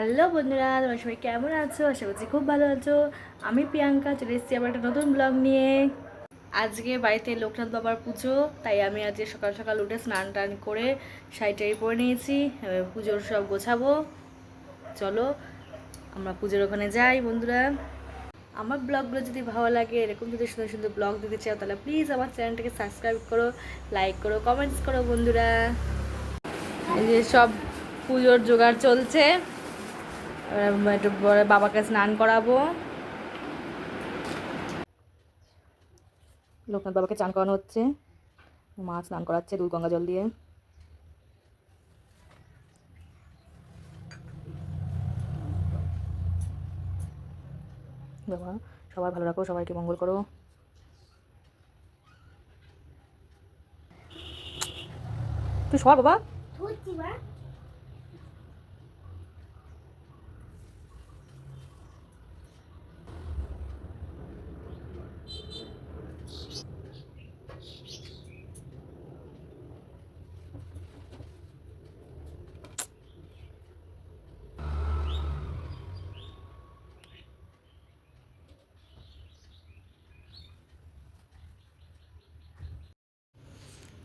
Hello বন্ধুরা, তোমরা সবাই কেমন আছো? আশা করছি খুব ভালো আছো। আমি প্রিয়াঙ্কা, চলে এসেছি আবার একটা নতুন ব্লগ নিয়ে। আজকে বাড়িতে লোকনাথ বাবার পুজো, তাই আমি আজকে সকাল সকাল উঠে স্নান টান করে শাড়ি টাড়ি পরে নিয়েছি। পুজোর সব গোছাবো। চলো, আমরা পুজোর ওখানে যাই বন্ধুরা। আমার ব্লগগুলো যদি ভালো লাগে, এরকম যদি সুন্দর সুন্দর ব্লগ দিতে চাও, তাহলে প্লিজ আমার চ্যানেলটাকে সাবস্ক্রাইব করো লাইক করো কমেন্টস করো বন্ধুরা। এই যে সব পুজোর জোগাড় চলছে। বাবাকে স্নান করাবো। লোকনাথ বাবাকে চান করানো হচ্ছে। মা স্নান করাচ্ছে দুধ, গঙ্গা জল দিয়ে। বাবা, সবাই ভালো রাখো, সবাইকে মঙ্গল করো। তুই সর বাবা।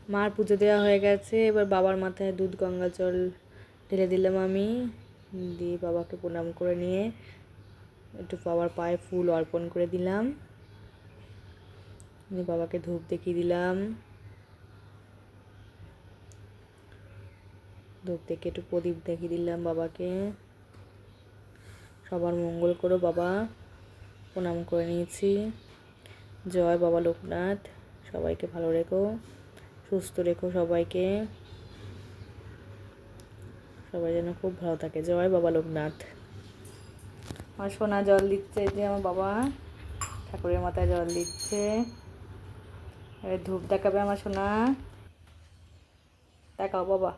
মার পুজো দেওয়া হয়ে গেছে। এবার বাবার মাথায় দুধ গঙ্গা জল ঢেলে দিলাম আমি। দিয়ে বাবাকে প্রণাম করে নিয়ে একটু বাবার পায়ে ফুল অর্পণ করে দিলাম। দিয়ে বাবাকে ধূপ দেখিয়ে দিলাম। ধূপ দেখে একটু প্রদীপ দেখিয়ে দিলাম বাবাকে। সবার মঙ্গল করো বাবা। প্রণাম করে নিয়েছি। জয় বাবা লোকনাথ। সবাইকে ভালো রেখো। সুস্থ রেখো সবাইকে। সবাই যেন খুব ভালো থাকে। জয় বাবা লোকনাথ। আমার সোনা জল দিচ্ছে যে আমার বাবা। ঠাকুরের মাথায় জল দিচ্ছে। এবার ধূপ দেখাবে আমার সোনা। দেখাও বাবা।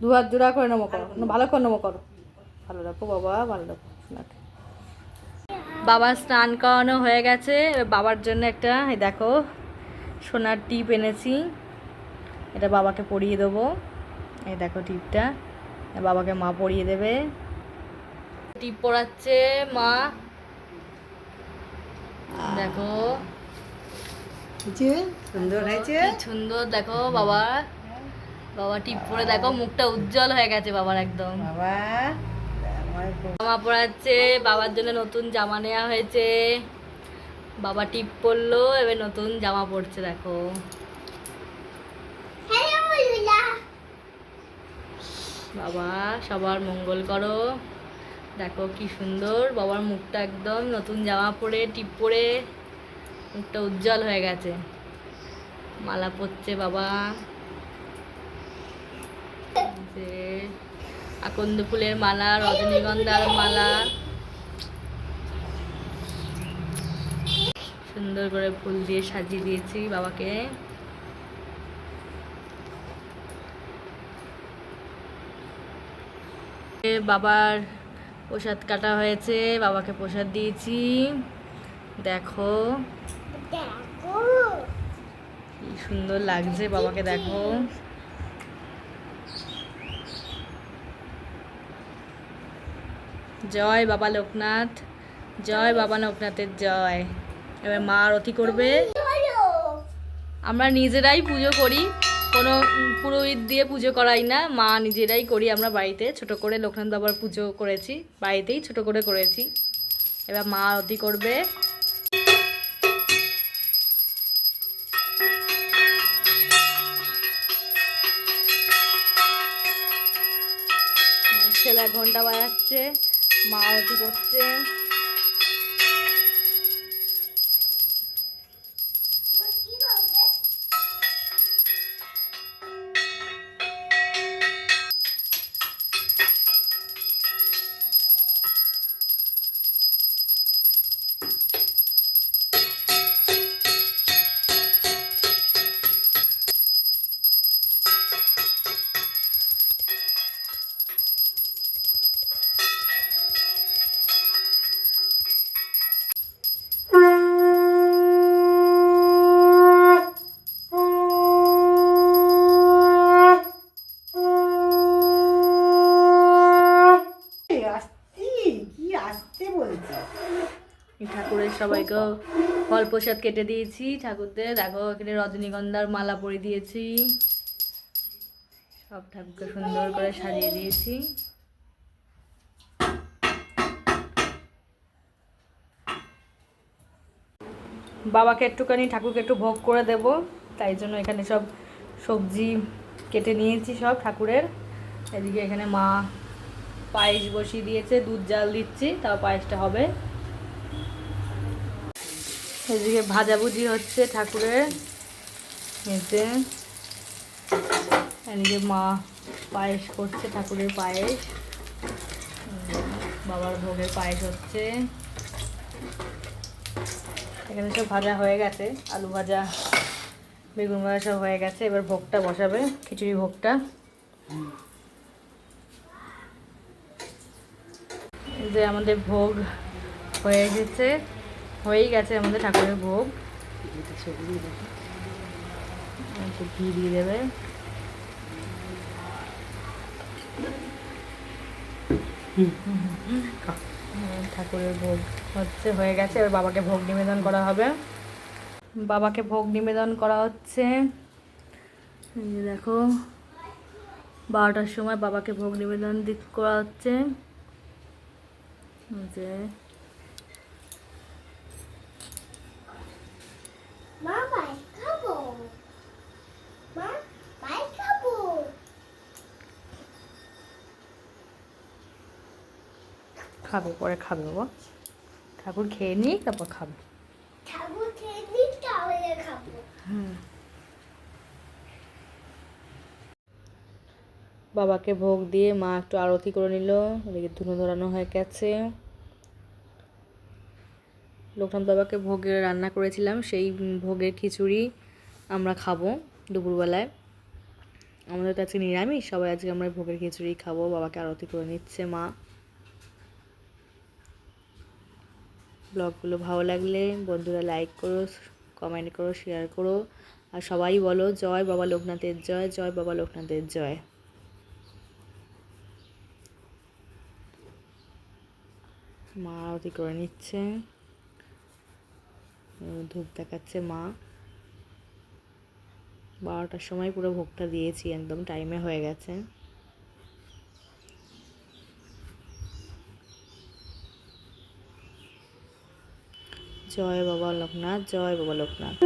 দু হাত জোড়া করে নমো করো। ভালো করে নমো করো ভালো রাখো বাবা ভালো রাখো সোনাকে বাবা স্নান করানো হয়ে গেছে। বাবার জন্য একটা দেখো সোনার টিপ এনেছি। এটা বাবাকে পরিয়ে দেবো। এই দেখো টিপটা বাবাকে মা পরিয়ে দেবে। টিপ পরাচ্ছে মা। দেখো। সুন্দর হয়েছে? সুন্দর দেখো বাবা। বাবা টিপ পরে দেখো মুখটা উজ্জ্বল হয়ে গেছে বাবার একদম। বাবা। জামা পরাচ্ছে বাবার জন্য নতুন জামা নেওয়া হয়েছে। বাবা টিপ পরলো এবার নতুন জামা পরছে দেখো। বাবা সবার মঙ্গল করো। দেখো কি সুন্দর বাবার মুখটা একদম নতুন জামা পরে টিপ পরে মুখটা উজ্জ্বল হয়ে গেছে। মালা পরছে বাবা। যে আকন্দ ফুলের মালা রজনীগন্ধার মালা। সুন্দর করে ফুল দিয়ে সাজিয়ে দিয়েছি বাবাকে। বাবার প্রসাদ কাটা হয়েছে বাবাকে প্রসাদ দিয়েছি। দেখো। কি সুন্দর লাগছে বাবাকে দেখো। জয় বাবা লোকনাথ, জয় বাবা লোকনাথের জয়। এবার মা আরতি করবে। আমরা নিজেরাই পুজো করি, কোনো পুরোহিত দিয়ে পুজো করাই না, মা নিজেরাই করি আমরা বাড়িতে। ছোট করে লোকনাথ বাবার পুজো করেছি, বাড়িতেই ছোট করে করেছি। এবার মা আরতি করবে। ছেলে ঘণ্টা বাজাচ্ছে। মা আরতি করছে সবাইকেও ফল প্রসাদ কেটে দিয়েছি। ঠাকুরদের দেখো, এখানে রজনীগন্ধার মালা পরে দিয়েছি। সব ঠাকুরকে সুন্দর করে সাজিয়ে দিয়েছি। বাবাকে একটুখানি, ঠাকুরকে একটু ভোগ করে দেব। তাই জন্য এখানে সব সবজি কেটে নিয়েছি সব ঠাকুরের। এদিকে এখানে মা পায়েস বসিয়ে দিয়েছে, দুধ জাল দিচ্ছি, তাও পায়েসটা হবে। এদিকে ভাজাভুজি হচ্ছে ঠাকুরের। এতে এদিকে মা পায়েস করছে ঠাকুরের পায়েস। বাবার ভোগের পায়েস হচ্ছে। এখানে সব ভাজা হয়ে গেছে, আলু ভাজা, বেগুন ভাজা সব হয়ে গেছে। এবার ভোগটা বসাবে, খিচুড়ি ভোগটা। যে আমাদের ভোগ হয়ে গেছে। হয়েই গেছে আমাদের ঠাকুরের ভোগ। ঘি দিয়ে দেবে। ঠাকুরের ভোগ হচ্ছে, হয়ে গেছে। এবার বাবাকে ভোগ নিবেদন করা হবে। বাবাকে ভোগ নিবেদন করা হচ্ছে। দেখো, বারোটার সময় বাবাকে ভোগ নিবেদন করা হচ্ছে। মা খাব মা খাব খাবে পরে খাবে বাবা। ঠাকুর খেয়ে নিই তারপর খাবে। ঠাকুর খেয়ে নিই তাহলে খাব। বাবাকে ভোগ দিয়ে মা একটু আরতি করে নিল ওদিকে ধুনো ধরানো হয়ে গেছে। লোকনাথ বাবাকে ভোগে রান্না করেছিলাম, সেই ভোগের খিচুড়ি আমরা খাব দুপুরবেলায়। আমাদের তো আজকে নিরামিষ, সবাই আজকে আমরা ভোগের খিচুড়ি খাব, বাবাকে আরতি করে নিচ্ছে মা। ব্লগগুলো ভালো লাগলে বন্ধুরা লাইক করো কমেন্ট করো শেয়ার করো। আর সবাই বলো, জয় বাবা লোকনাথের জয় জয় বাবা লোকনাথের জয়। মা আরতি করে নিচ্ছে। ধূপ দেখাচ্ছে মা। বারোটার সময় পুরো ভোগটা দিয়েছি, একদম টাইমে হয়ে গেছে। জয় বাবা লোকনাথ, জয় বাবা লোকনাথ।